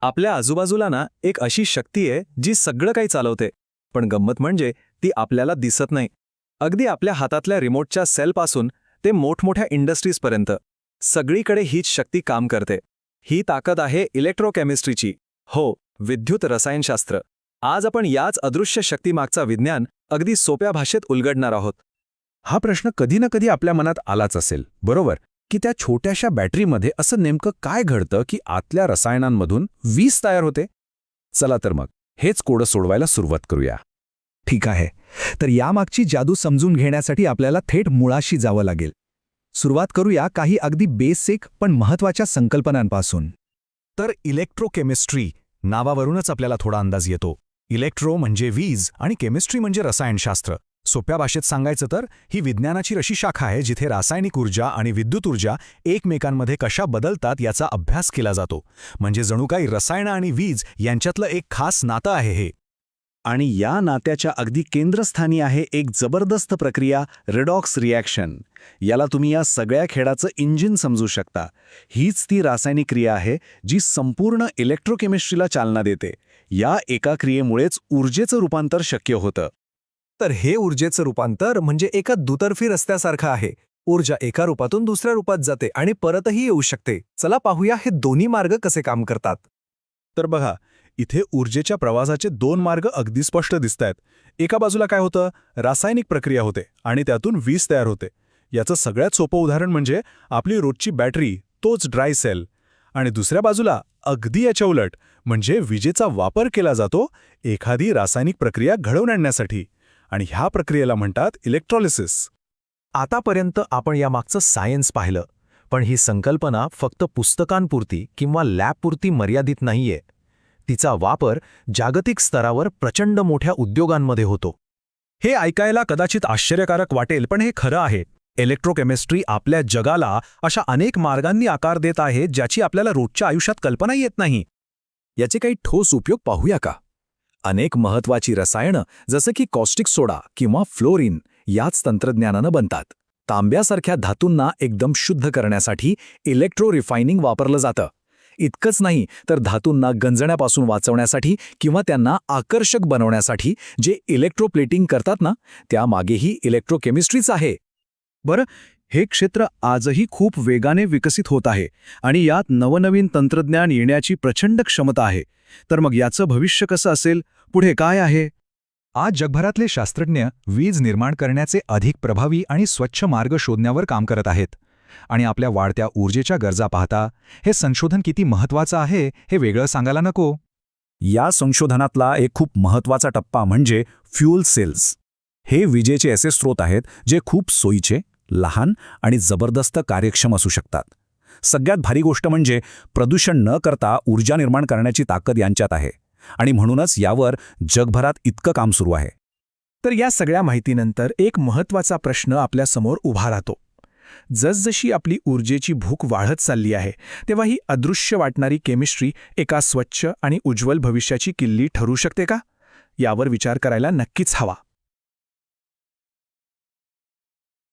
आपल्या आजूबाजूला ना एक अशी शक्ती आहे जी सगळं काही चालवते. पण गंमत म्हणजे ती आपल्याला दिसत नाही. अगदी आपल्या हातातल्या रिमोटच्या सेलपासून ते मोठमोठ्या इंडस्ट्रीजपर्यंत. सगळीकडे हीच शक्ती काम करते. ही ताकद आहे इलेक्ट्रोकेमिस्ट्रीची. हो विद्युत रसायनशास्त्र. आज आपण याच अदृश्य शक्तीमागचा विज्ञान अगदी सोप्या भाषेत उलगडणार आहोत. हा प्रश्न कधी ना कधी आपल्या मनात आलाच असेल बरोबर? की त्या छोट्याशा बॅटरीमध्ये असं नेमकं काय घडतं की आतल्या रसायनांमधून वीज तयार होते? चला तर मग हेच कोडं सोडवायला सुरुवात करूया. ठीक आहे. तर यामागची जादू समजून घेण्यासाठी आपल्याला थेट मुळाशी जावं लागेल. सुरुवात करूया काही अगदी बेसिक पण महत्त्वाच्या संकल्पनांपासून. तर इलेक्ट्रोकेमिस्ट्री नावावरूनच आपल्याला थोडा अंदाज येतो. इलेक्ट्रो म्हणजे वीज आणि केमिस्ट्री म्हणजे रसायनशास्त्र. सोप्या भाषेत सांगायचं तर ही विज्ञानाची अशी शाखा आहे जिथे रासायनिक ऊर्जा आणि विद्युत ऊर्जा एकमेकांमध्ये कशा बदलतात याचा अभ्यास केला जातो. म्हणजे जणू काही रसायन आणि वीज यांच्यातलं एक खास नातं आहे हे. आणि या नात्याच्या अगदी केंद्रस्थानी आहे एक जबरदस्त प्रक्रिया रेडॉक्स रिॲक्शन. याला तुम्ही या सगळ्या खेळाचं इंजिन समजू शकता. हीच ती रासायनिक क्रिया आहे जी संपूर्ण इलेक्ट्रोकेमिस्ट्रीला चालना देते. या एका क्रियेमुळेच ऊर्जेचं रूपांतर शक्य होतं. तर हे ऊर्जेचं रूपांतर म्हणजे एका दुतर्फी रस्त्यासारखं आहे. ऊर्जा एका रूपातून दुसऱ्या रूपात जाते आणि परतही येऊ शकते. चला पाहूया हे दोन्ही मार्ग कसे काम करतात. तर बघा इथे ऊर्जेच्या प्रवासाचे दोन मार्ग अगदी स्पष्ट दिसतायत. एका बाजूला काय होतं? रासायनिक प्रक्रिया होते आणि त्यातून वीज तयार होते. याचं सगळ्यात सोपं उदाहरण म्हणजे आपली रोजची बॅटरी तोच ड्राय सेल. आणि दुसऱ्या बाजूला अगदी याच्या उलट म्हणजे विजेचा वापर केला जातो एखादी रासायनिक प्रक्रिया घडवून आणण्यासाठी. आणि ह्या प्रक्रियेला म्हणतात इलेक्ट्रॉलिसिस आतापर्यंत आपण यामागचं सायन्स पाहिलं पण ही संकल्पना फक्त पुस्तकांपुरती किंवा लॅबपुरती मर्यादित नाहीये. तिचा वापर जागतिक स्तरावर प्रचंड मोठ्या उद्योगांमध्ये होतो. हे ऐकायला कदाचित आश्चर्यकारक वाटेल पण हे खरं आहे. इलेक्ट्रोकेमिस्ट्री आपल्या जगाला अशा अनेक मार्गांनी आकार देत आहे ज्याची आपल्याला रोजच्या आयुष्यात कल्पना येत नाही. याचे काही ठोस उपयोग पाहूया का? अनेक महत्वाची रसायनं जसं की कॉस्टिक सोडा किंवा फ्लोरिन याच तंत्रज्ञानानं बनतात. तांब्यासारख्या धातूंना एकदम शुद्ध करण्यासाठी इलेक्ट्रो रिफायनिंग वापरलं जातं. इतकंच नाही तर धातूंना गंजण्यापासून वाचवण्यासाठी किंवा त्यांना आकर्षक बनवण्यासाठी जे इलेक्ट्रोप्लेटिंग करतात ना त्यामागेही इलेक्ट्रोकेमिस्ट्रीच आहे. बरं हे क्षेत्र आजही खूप वेगाने विकसित होत आहे आणि यात नवनवीन तंत्रज्ञान येण्याची प्रचंड क्षमता आहे. तर मग याचं भविष्य कसं असेल? पुढे काय आहे? आज जगभरातले शास्त्रज्ञ वीज निर्माण करण्याचे अधिक प्रभावी आणि स्वच्छ मार्ग शोधण्यावर काम करत आहेत. आणि आपल्या वाढत्या ऊर्जेच्या गरजा पाहता हे संशोधन किती महत्वाचं आहे हे वेगळं सांगायला नको. या संशोधनातला एक खूप महत्त्वाचा टप्पा म्हणजे फ्यूल सेल्स. हे विजेचे असे स्रोत आहेत जे खूप सोयीचे लहान आणि जबरदस्त कार्यक्षम असू शकतात. सगळ्यात भारी गोष्ट म्हणजे प्रदूषण न करता ऊर्जा निर्माण करण्याची ताकद यांच्यात आहे. आणि म्हणूनच यावर जगभरात इतकं काम सुरू आहे. तर या सगळ्या माहितीनंतर एक महत्त्वाचा प्रश्न आपल्यासमोर उभा राहतो. जसजशी आपली ऊर्जेची भूक वाढत चालली आहे तेव्हा ही अदृश्य वाटणारी केमिस्ट्री एका स्वच्छ आणि उज्ज्वल भविष्याची किल्ली ठरू शकते का? यावर विचार करायला नक्कीच हवा.